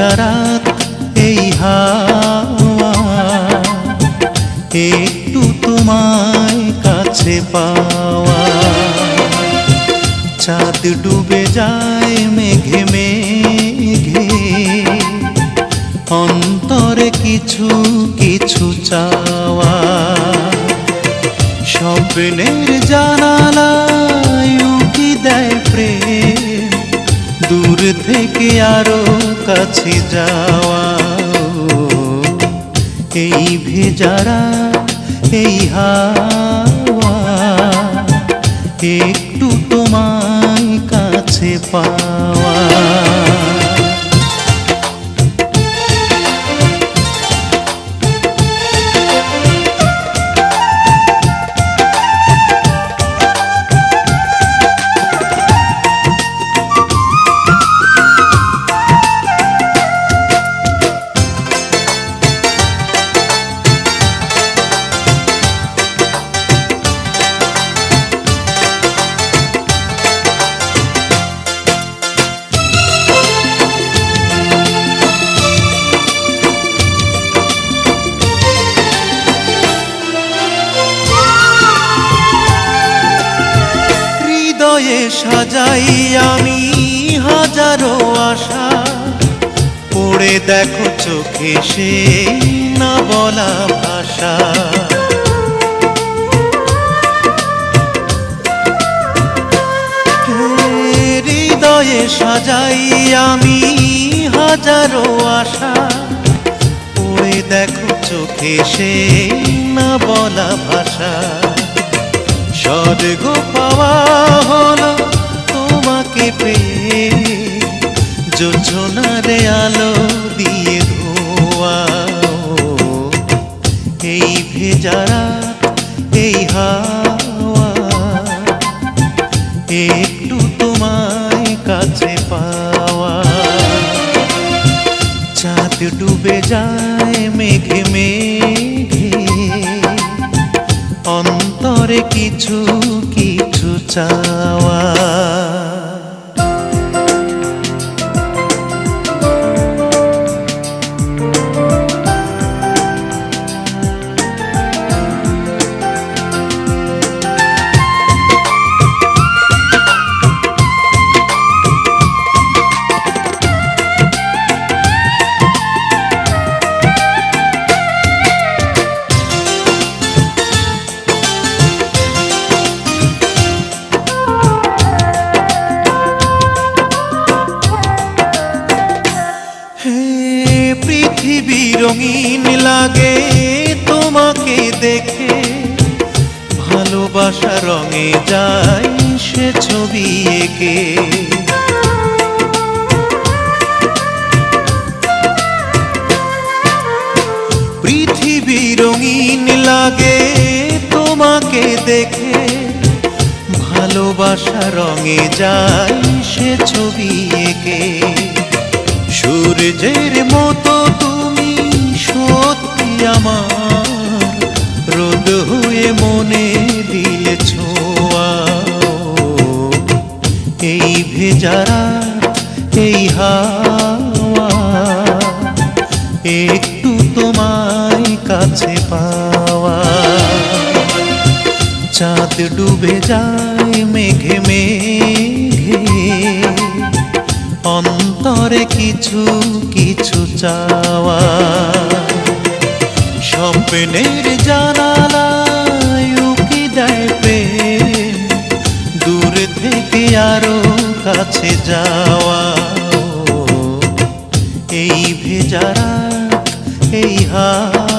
রাত এই হাওয়া একটু তোমায় কাছে পাওয়া। চাঁদ ডুবে যায় মেঘে মেঘে, অন্তরে কিছু কিছু চাওয়া। স্বপ্নের জানালা থেকে আরও কাছে যাওয়া। এই ভেজারা এই হাওয়া একটু হৃদয়ে সাজাই আমি হাজারো আশা। পড়ে দেখো চোখে সে না বলা ভাষা। হৃদয়ে সাজাই আমি হাজারো আশা। পড়ে দেখো চোখে সে না বলা ভাষা। স্বর্গ পাওয়া হলো তোমাকে পেয়ে। যোজনারে আলো দিয়ে ধোয়া। এই ভেজারা, এই হাওয়া। একটু তোমায় কাছে পাওয়া। চাঁদ ডুবে যায় দেখে ভালোবাসা রঙে যায় সে ছবি এঁকে। পৃথিবী রঙিন লাগে তোমাকে দেখে, ভালোবাসা রঙে যায় সে ছবি এঁকে। সূর্যের মতো তুমি সত্যি আমার হয়ে মনে দিলে ছোঁয়া। এই ভেজারা, এই হাওয়া, একটু তোমায় কাছে পাওয়া। চাঁদ ডুবে যায় মেঘে মেঘে, অন্তরে কিছু কিছু চাওয়া। স্বপ্নের জানালায় উকি দেয় প্রেম? দূর থেকে আরও কাছে যাওয়া। এই ভেজারা এই হাওয়া